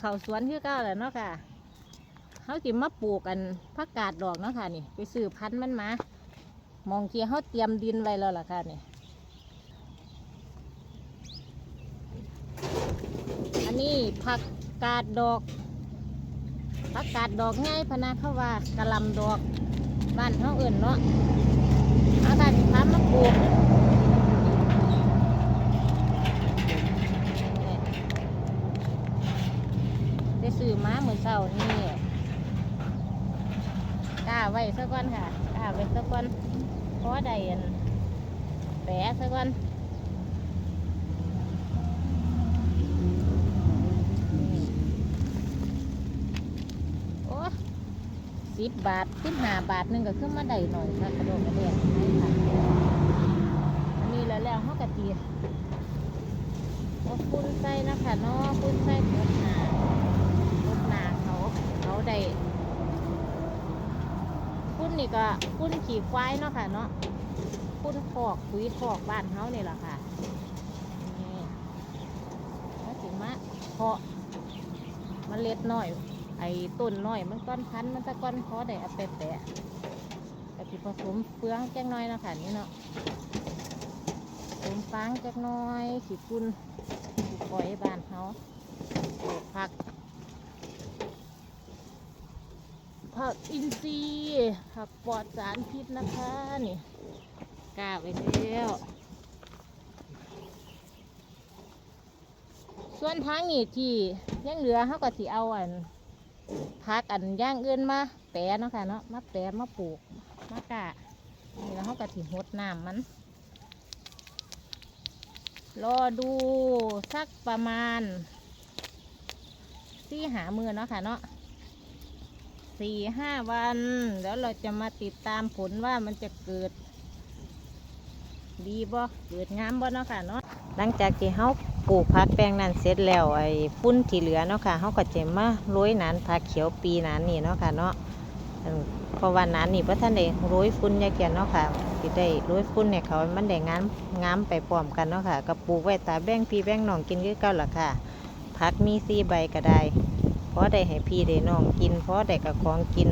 เขาสวนคือเก้าแหละเนาะค่ะเขาจิมาปลูกกันผักกาดดอกเนาะค่ะนี่ ไปซื้อพันธุ์มันมามองที่เขาเตรียมดินไว้แล้วล่ะค่ะนี่อันนี้ผักกาดดอกผักกาดดอกง่ายพนะเขาว่ากะลำดอกบ้านเขาเอื่นเนาะเอาค่ะที่พันมาปลูกนี่ ได้ ซื้อมาเหมือนเช้านี่กล้าไว้สักวันค่ะกล้าไว้สักวันเพราะได้อันแปะสักวันนี่โอ้สิบบาทสิบห้าบาทหนึงก็ขึ้นมาได้หน่อยค่ะกระโดดกระเดียนค่ะอันนี้แล้วแล้วเขากระตีเอาคุณใส่นะคะเนาะคุณใส่หมดหา รถนาเขาเขาได้พุ่ นี่ก็พุ่นขี่ควายเนาะค่ะเนาะพุ่นคอกปุ๋ยคอกบ้านเขานี่แหละค่ะนี่แล้วสิมาเพาะมันเล็ดน้อย ไอ้ต้นน้อยมันก้อนพันมันตะก้อนเพาะได้อาไปแปะกะทิผสมเฟืองแจักหน้อยเนาะค่ะนี่เนาะผสมฟางแจักหน้อยขี้พุ่นขี้ปล่อยบ้านเขาผัก ผักอินทรีย์ผักปลอดสารพิษนะคะนี่กล้าไว้แล้วส่วนทางนี้ที่ยังเหลือเขาก็สิเอาอันพักอันย่างเอื่นมาแปะเนาะค่ะเนาะมาแปะมาปลูกมากะนี่แล้วเขาก็สิหดน้ำมัน รอดูสักประมาณสี่หามือเนาะค่ะเนาะ สี่ห้าวัน แล้วเราจะมาติดตามผลว่ามันจะเกิด ดีบ่เกิดงามบ่เนาะค่ะเนาะหลังจากที่เฮาปลูกผักแปลงนั้นเสร็จแล้วไอ้ฟุ้นที่เหลือเนาะค่ะเฮาก็จะมาโรยหนานผักเขียวปีหนานนี่เนาะค่ะเนาะเพราะว่าหนานนี่พระท่านได้โรยฟุ้นยาเกียนเนาะค่ะที่ได้โรยฟุ้นเนี่ยเขามันได้งามงามไปพร้อมกันเนาะค่ะก็ปลูกไว้ตาแบ่งพี่แบ่งน้องกินคือเก่าละค่ะผักมีสี่ใบก็ได้ พอได้ให้พี่ได้น้องกินพอได้กับของกิน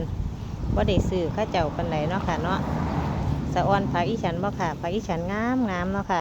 พอได้ซื้อข้าเจ้าปันไหนเนาะค่ะเนาะสะออนผักอีฉันบ่ค่ะผักอีฉันงามงามเนาะค่ะ